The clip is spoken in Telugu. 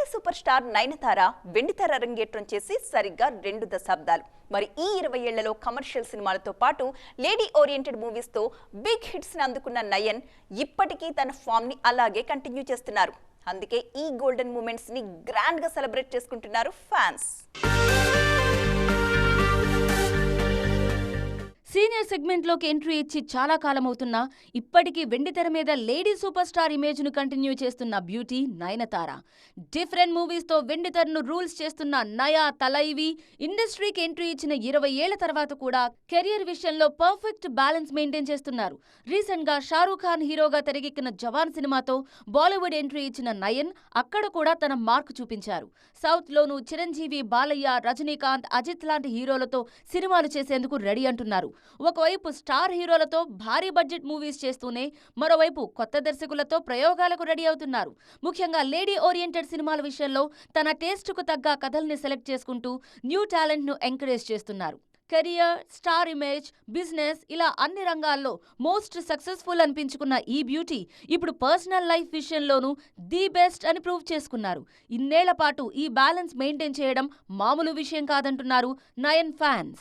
లేడీ సూపర్ స్టార్ నయనతార వెండితెర రంగేట్రం చేసి సరిగ్గా రెండు దశాబ్దాలు. మరి ఈ ఇరవై ఏళ్ళలో కమర్షియల్ సినిమాలతో పాటు లేడీ ఓరియంటెడ్ మూవీస్తో బిగ్ హిట్స్ని అందుకున్న నయన్ ఇప్పటికీ తన ఫామ్ని అలాగే కంటిన్యూ చేస్తున్నారు. అందుకే ఈ గోల్డెన్ మూమెంట్స్ని గ్రాండ్గా సెలబ్రేట్ చేసుకుంటున్నారు ఫ్యాన్స్. సెగ్మెంట్లోకి ఎంట్రీ ఇచ్చి చాలా కాలం అవుతున్నా ఇప్పటికీ వెండితెర మీద లేడీ సూపర్ స్టార్ ఇమేజ్ను కంటిన్యూ చేస్తున్న బ్యూటీ నయనతార. డిఫరెంట్ మూవీస్తో వెండితెరను రూల్స్ చేస్తున్న నయా తలైవి ఇండస్ట్రీకి ఎంట్రీ ఇచ్చిన ఇరవై ఏళ్ళ తర్వాత కూడా కెరియర్ విషయంలో పర్ఫెక్ట్ బ్యాలెన్స్ మెయింటైన్ చేస్తున్నారు. రీసెంట్గా షారూఖ్ ఖాన్ హీరోగా తెరకెక్కిన జవాన్ సినిమాతో బాలీవుడ్ ఎంట్రీ ఇచ్చిన నయన్ అక్కడ కూడా తన మార్క్ చూపించారు. సౌత్లోనూ చిరంజీవి బాలయ్య రజనీకాంత్ అజిత్ లాంటి హీరోలతో సినిమాలు చేసేందుకు రెడీ అంటున్నారు. ఒక ఒకవైపు స్టార్ హీరోలతో భారీ బడ్జెట్ మూవీస్ చేస్తూనే మరోవైపు కొత్త దర్శకులతో ప్రయోగాలకు రెడీ అవుతున్నారు. ముఖ్యంగా లేడీ ఓరియంటెడ్ సినిమాల విషయంలో తన టేస్టుకు తగ్గ కథల్ని సెలెక్ట్ చేసుకుంటూ న్యూ టాలెంట్ను ఎంకరేజ్ చేస్తున్నారు. కెరియర్ స్టార్ ఇమేజ్ బిజినెస్ ఇలా అన్ని రంగాల్లో మోస్ట్ సక్సెస్ఫుల్ అనిపించుకున్న ఈ బ్యూటీ ఇప్పుడు పర్సనల్ లైఫ్ విషయంలోనూ ది బెస్ట్ అని ప్రూవ్ చేసుకున్నారు. ఇన్నేళ్ళ పాటు ఈ బ్యాలెన్స్ మెయింటైన్ చేయడం మామూలు విషయం కాదంటున్నారు నయన్ ఫ్యాన్స్.